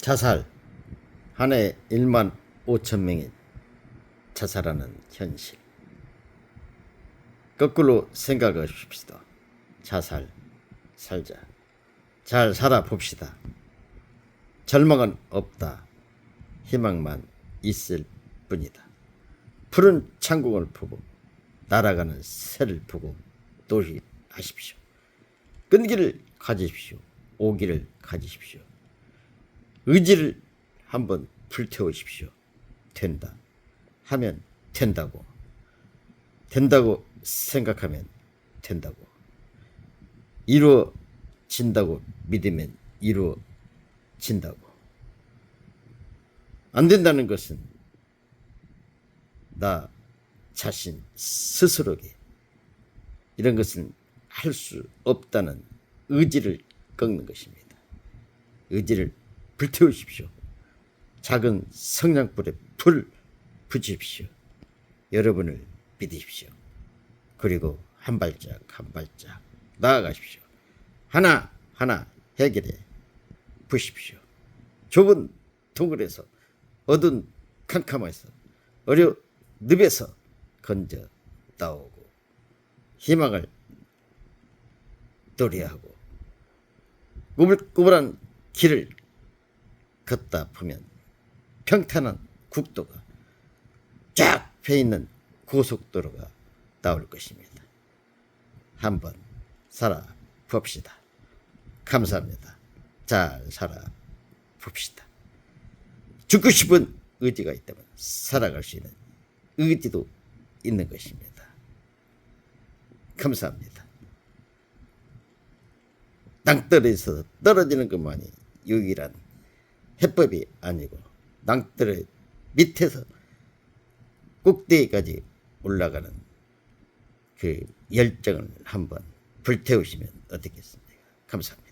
자살 한 해 1만 5천 명이 자살하는 현실. 거꾸로 생각해 봅시다. 자살, 살자. 잘 살아봅시다. 절망은 없다. 희망만 있을 뿐이다. 푸른 창공을 보고 날아가는 새를 보고 도시하십시오. 끈기를 가지십시오. 오기를 가지십시오. 의지를 한번 불태우십시오. 된다. 하면 된다고. 된다고 생각하면 된다고. 이루어진다고 믿으면 이루어진다고. 안 된다는 것은 나 자신 스스로에게 이런 것은 할 수 없다는 의지를 꺾는 것입니다. 의지를 불태우십시오. 작은 성냥불에 불 붙이십시오. 여러분을 믿으십시오. 그리고 한 발짝 한 발짝 나아가십시오. 하나 하나 해결해 보십시오. 좁은 동굴에서 어두운 캄캄해서 어려 늪에서 건져 나오고 희망을 도래하고 꾸불꾸불한 길을 걷다 보면 평탄한 국도가 쫙 펴있는 고속도로가 나올 것입니다. 한번 살아봅시다. 감사합니다. 잘 살아봅시다. 죽고 싶은 의지가 있다면 살아갈 수 있는 의지도 있는 것입니다. 감사합니다. 낭떠러에서 떨어지는 것만이 유일한 해법이 아니고 낭떠러 밑에서 꼭대기까지 올라가는 그 열정을 한번 불태우시면 어떻겠습니까? 감사합니다.